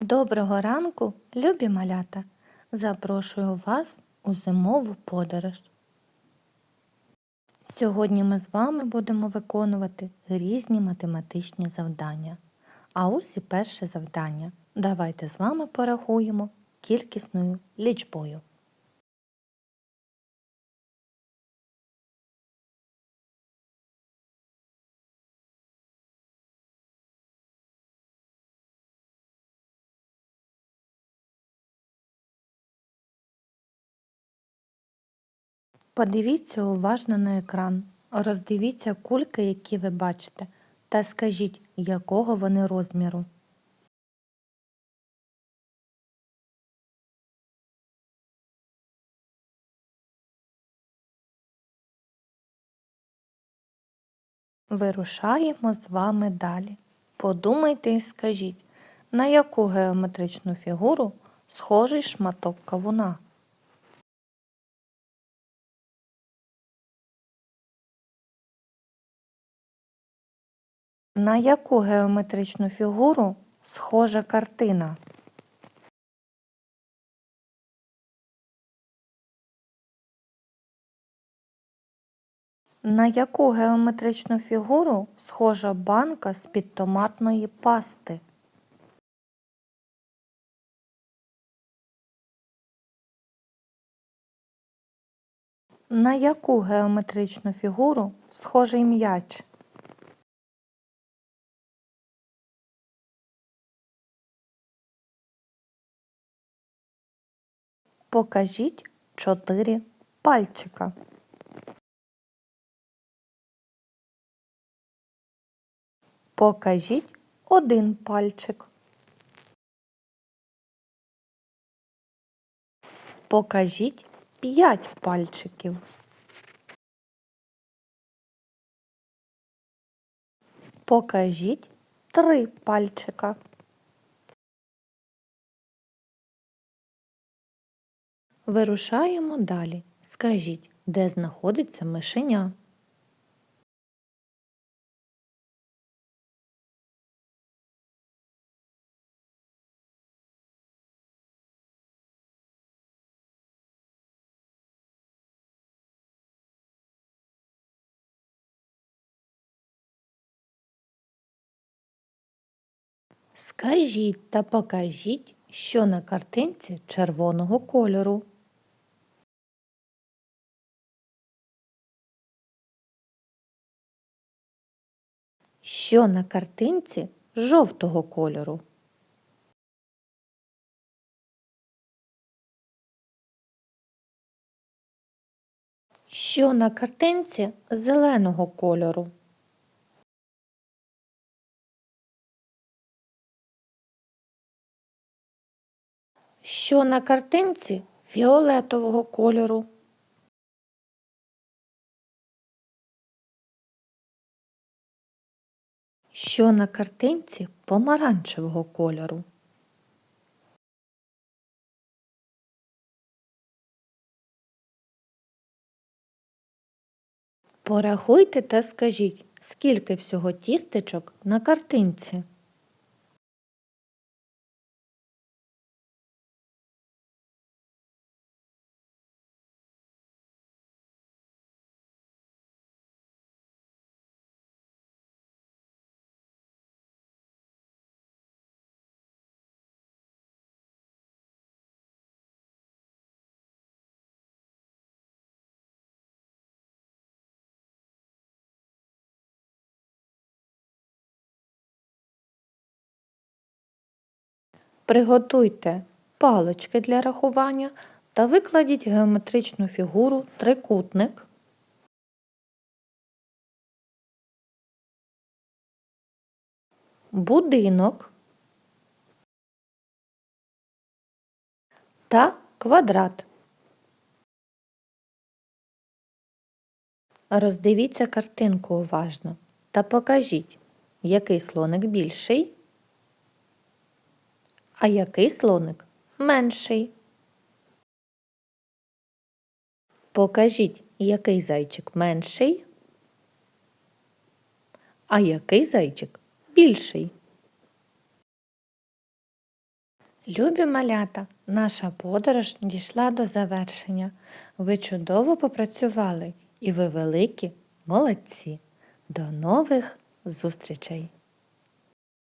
Доброго ранку, любі малята! Запрошую вас у зимову подорож. Сьогодні ми з вами будемо виконувати різні математичні завдання. А ось і перше завдання. Давайте з вами порахуємо кількісною лічбою. Подивіться уважно на екран, роздивіться кульки, які ви бачите, та скажіть, якого вони розміру. Вирушаємо з вами далі. Подумайте і скажіть, на яку геометричну фігуру схожий шматок кавуна. На яку геометричну фігуру схожа картина? На яку геометричну фігуру схожа банка з-під томатної пасти? На яку геометричну фігуру схожий м'яч? Покажіть чотири пальчика. Покажіть один пальчик. Покажіть п'ять пальчиків. Покажіть три пальчика. Вирушаємо далі. Скажіть, де знаходиться мишеня? Скажіть та покажіть, що на картинці червоного кольору. Що на картинці жовтого кольору? Що на картинці зеленого кольору? Що на картинці фіолетового кольору? Що на картинці помаранчевого кольору? Порахуйте та скажіть, скільки всього тістечок на картинці. Приготуйте палички для рахування та викладіть геометричну фігуру трикутник. Будинок та квадрат. Роздивіться картинку уважно та покажіть, який слоник більший, а який слоник менший. Покажіть, який зайчик менший, а який зайчик більший. Любі малята, наша подорож дійшла до завершення. Ви чудово попрацювали і ви великі молодці. До нових зустрічей!